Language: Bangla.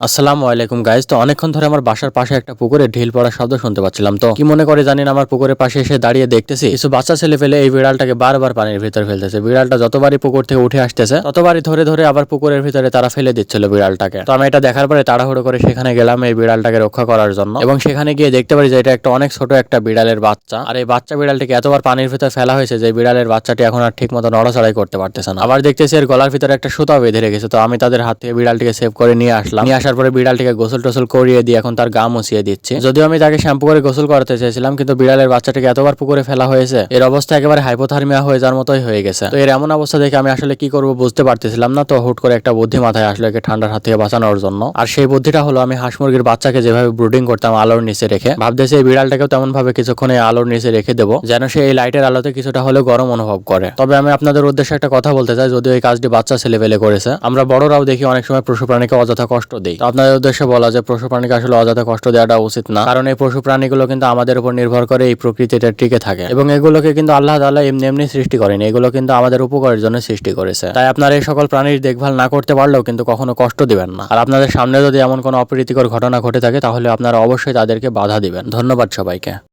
আসসালামু আলাইকুম গাইজ তো অনেকক্ষণ ধরে আমার বাসার পাশে একটা পুকুরে ঢিল পড়ার শব্দ শুনতে পাচ্ছিলাম। তো কি মনে করে জানি না আমার পুকুরের পাশে এসে দাঁড়িয়ে দেখতেছি, কিছু বাচ্চা ছেলে ফেলে এই বিড়ালটাকে বারবার পানির ভিতরে ফেলতেছে। বিড়ালটা যতবারই পুকুর থেকে উঠে আসতেছে, ততবারই ধরে ধরে আবার পুকুরের ভিতরে তারা ফেলে দিচ্ছিল বিড়ালটাকে। তো আমি এটা দেখার পরে তাড়াহুড়ো করে সেখানে গেলাম এই বিড়ালটাকে রক্ষা করার জন্য। এবং সেখানে গিয়ে দেখতে পারি যে এটা একটা অনেক ছোট একটা বিড়ালের বাচ্চা। আর এই বাচ্চা বিড়ালটিকে এতবার পানির ভিতরে ফেলা হয়েছে যে বিড়ালের বাচ্চাটি এখন আর ঠিক মতো নড়াচড়াই করতে পারতেছে না। আবার দেখতেছি এর গলার ভিতরে একটা সুতা বেঁধে রেখেছে। তো আমি তাদের হাত থেকে বিড়ালটিকে সেভ করে নিয়ে আসলাম। নিয়ে আসার পরে বিড়ালটিকে গোসল টোসল করিয়ে দিয়ে এখন তার গা মুছিয়ে দিচ্ছে। যদিও আমি তাকে শ্যাম্পু করে গোসল করাতে চেয়েছিলাম, কিন্তু বিড়ালের বাচ্চাটাকে এতবার পুকুরে ফেলা হয়েছে, এর অবস্থা একেবারে হাইপোথার্মিয়া হয়ে যাওয়ার মতোই হয়ে গেছে। তো এর এমন অবস্থা দেখে আমি আসলে কি করব বুঝতে পারতেছিলাম না, তো হুট করে একটা বুদ্ধি মাথায় আসলো একে ঠান্ডার হাত থেকে বাঁচানোর জন্য। আর সেই বুদ্ধিটা হলো, আমি হাঁস মুরগির বাচ্চাকে যেভাবে ব্রুডিং করতাম আলোর নিচে রেখে, ভাবতেছি এই বিড়ালটাকেও তেমন ভাবে কিছুক্ষণ আলোর নিচে রেখে দেবো, যেন সে এই লাইটের আলোতে কিছুটা হলেও গরম অনুভব করে। তবে আমি আপনাদের উদ্দেশ্যে একটা কথা বলতে চাই, যদিও এই কাজটি বাচ্চা ছেলে পেলে করেছে, আমরা বড়রাও দেখি অনেক সময় পশু প্রাণীকে অযথা কষ্ট দিই আপনাদের উদ্দেশ্যে বলা যে পশু প্রাণীকে আসলে অযথা কষ্ট দেওয়াটা উচিত না। কারণ এই পশু প্রাণীগুলো কিন্তু আমাদের উপর নির্ভর করে এই প্রকৃতিটা টিকে থাকে। এবং এগুলোকে কিন্তু আল্লাহ তালা এমনি এমনি সৃষ্টি করেনি। এগুলো কিন্তু আমাদের উপকারের জন্য সৃষ্টি করেছে। তাই আপনারা এই সকল প্রাণীর দেখভাল না করতে পারলেও কিন্তু কখনো কষ্ট দিবেন না। আর আপনাদের সামনে যদি এমন কোনো অপ্রীতিকর ঘটনা ঘটে থাকে, তাহলে আপনারা অবশ্যই তাদেরকে বাধা দিবেন। ধন্যবাদ সবাইকে।